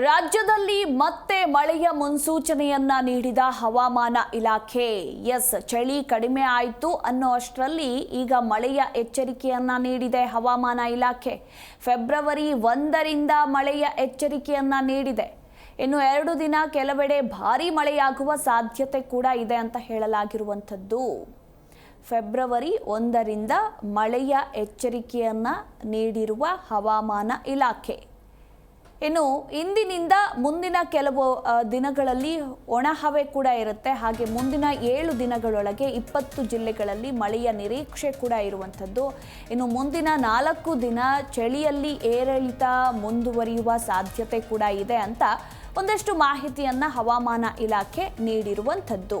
ರಾಜ್ಯದಲ್ಲಿ ಮತ್ತೆ ಮಳೆಯ ಮುನ್ಸೂಚನೆಯನ್ನ ನೀಡಿದ ಹವಾಮಾನ ಇಲಾಖೆ. ಎಸ್, ಚಳಿ ಕಡಿಮೆ ಆಯಿತು ಅನ್ನೋ ಅಷ್ಟರಲ್ಲಿ ಈಗ ಮಳೆಯ ಎಚ್ಚರಿಕೆಯನ್ನ ನೀಡಿದೆ ಹವಾಮಾನ ಇಲಾಖೆ. ಫೆಬ್ರವರಿ ಒಂದರಿಂದ ಮಳೆಯ ಎಚ್ಚರಿಕೆಯನ್ನ ನೀಡಿದೆ. ಇನ್ನು ಎರಡು ದಿನ ಕೆಲವೆಡೆ ಭಾರೀ ಮಳೆಯಾಗುವ ಸಾಧ್ಯತೆ ಕೂಡ ಇದೆ ಅಂತ ಹೇಳಲಾಗಿರುವಂಥದ್ದು. ಫೆಬ್ರವರಿ ಒಂದರಿಂದ ಮಳೆಯ ಎಚ್ಚರಿಕೆಯನ್ನ ನೀಡಿರುವ ಹವಾಮಾನ ಇಲಾಖೆ. ಇನ್ನು ಇಂದಿನಿಂದ ಮುಂದಿನ ಕೆಲವು ದಿನಗಳಲ್ಲಿ ಒಣಹವೆ ಕೂಡ ಇರುತ್ತೆ. ಹಾಗೆ ಮುಂದಿನ ಏಳು ದಿನಗಳೊಳಗೆ ಇಪ್ಪತ್ತು ಜಿಲ್ಲೆಗಳಲ್ಲಿ ಮಳೆಯ ನಿರೀಕ್ಷೆ ಕೂಡ ಇರುವಂಥದ್ದು. ಇನ್ನು ಮುಂದಿನ ನಾಲ್ಕು ದಿನ ಚಳಿಯಲ್ಲಿ ಏರಿಳಿತ ಮುಂದುವರಿಯುವ ಸಾಧ್ಯತೆ ಕೂಡ ಇದೆ ಅಂತ ಒಂದಷ್ಟು ಮಾಹಿತಿಯನ್ನು ಹವಾಮಾನ ಇಲಾಖೆ ನೀಡಿರುವಂಥದ್ದು.